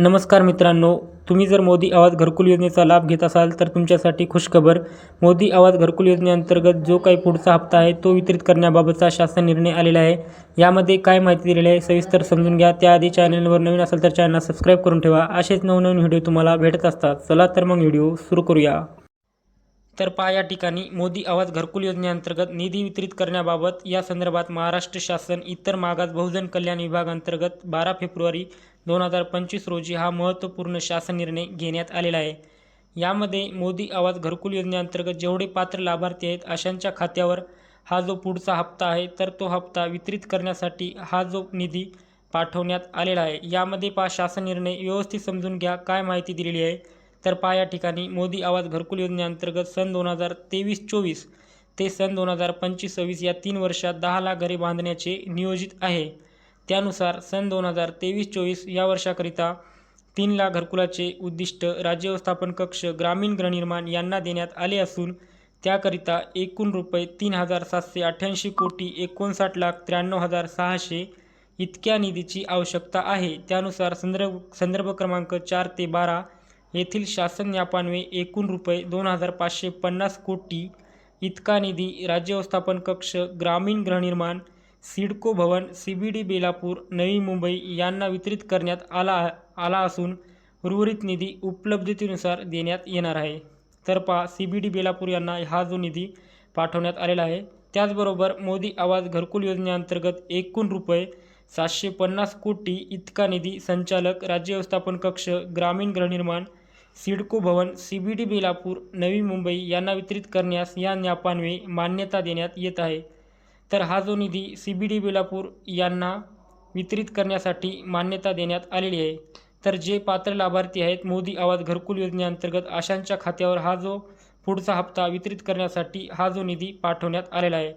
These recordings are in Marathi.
नमस्कार मित्रांनो तुम्ही जर मोदी आवाज घरकुल योजनेचा लाभ घेत असाल तर तुमच्यासाठी खुशखबर. मोदी आवाज घरकुल योजनेअंतर्गत जो काही पुढचा हप्ता आहे तो वितरित करण्याबाबतचा शासन निर्णय आलेला आहे. यामध्ये काय माहिती दिलेली आहे सविस्तर समजून घ्या. त्याआधी चॅनलवर नवीन असेल तर चॅनल सबस्क्राईब करून ठेवा. असेच नवनवीन व्हिडिओ तुम्हाला भेटत असतात. चला तर मग व्हिडिओ सुरू करूया. तर पहा या ठिकाणी मोदी आवाज घरकुल योजनेअंतर्गत निधी वितरित करण्याबाबत या संदर्भात महाराष्ट्र शासन इतर मागास बहुजन कल्याण विभागांतर्गत बारा फेब्रुवारी दोन हजार पंचवीस रोजी हा महत्त्वपूर्ण शासन निर्णय घेण्यात आलेला आहे. यामध्ये मोदी आवाज घरकुल योजनेअंतर्गत जेवढे पात्र लाभार्थी आहेत अशांच्या खात्यावर हा जो पुढचा हप्ता आहे तर तो हप्ता वितरित करण्यासाठी हा जो निधी पाठवण्यात आलेला आहे. यामध्ये पा शासन निर्णय व्यवस्थित समजून घ्या काय माहिती दिलेली आहे? तर पहा या ठिकाणी. मोदी आवाज घरकुल योजनेअंतर्गत सन दोन हजार तेवीस चोवीस ते सन दोन हजार पंचवीस सव्वीस या तीन वर्षात दहा लाख घरे बांधण्याचे नियोजित आहे. त्यानुसार सन दोन हजार तेवीस चोवीस या वर्षाकरिता तीन लाख घरकुलाचे उद्दिष्ट राज्य व्यवस्थापन कक्ष ग्रामीण गृहनिर्माण यांना देण्यात आले असून त्याकरिता एकूण रुपये तीन हजार सातशे अठ्ठ्याऐंशी कोटी एकोणसाठ लाख त्र्याण्णव हजार सहाशे इतक्या निधीची आवश्यकता आहे. त्यानुसार संदर्भ संदर्भ क्रमांक चार ते बारा येथील शासन यापानवे एकूण रुपये दोन हजार पाचशे पन्नास कोटी इतका निधी राज्य व्यवस्थापन कक्ष ग्रामीण गृहनिर्माण CIDCO Bhavan C B D Belapur Navi Mumbai यांना वितरित करण्यात आला आला असून उर्वरित निधी उपलब्धतेनुसार देण्यात येणार आहे. तर पहा सी बी डी बेलापूर यांना हा जो निधी पाठवण्यात आलेला आहे त्याचबरोबर मोदी आवाज घरकुल योजनेअंतर्गत एकूण रुपये सातशे पन्नास कोटी इतका निधी संचालक राज्य व्यवस्थापन कक्ष ग्रामीण गृहनिर्माण CIDCO Bhavan C B D Belapur Navi Mumbai यांना वितरित करण्यास या न्यापान्वे मान्यता देण्यात येत आहे. तर हा जो निधी सी बी डी बेलापूर यांना वितरित करण्यासाठी मान्यता देण्यात आलेली आहे. तर जे पात्र लाभार्थी आहेत मोदी आवाज घरकुल योजनेअंतर्गत आशांच्या खात्यावर हा जो पुढचा हप्ता वितरित करण्यासाठी हा जो निधी पाठवण्यात आलेला आहे.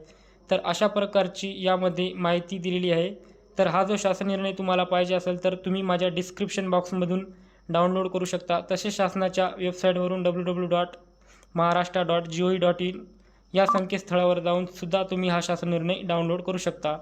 तर अशा प्रकारची यामध्ये माहिती दिलेली आहे. तर हा जो शासन निर्णय तुम्हाला पाहिजे असेल तर तुम्ही माझ्या डिस्क्रिप्शन बॉक्समधून डाउनलोड करू शकता. तसेच शासनाच्या वेबसाईटवरून W W dot Maharashtra dot G O V dot in या संकेतस्थळावर जाऊन सुद्धा तुम्ही हा शासन निर्णय डाउनलोड करू शकता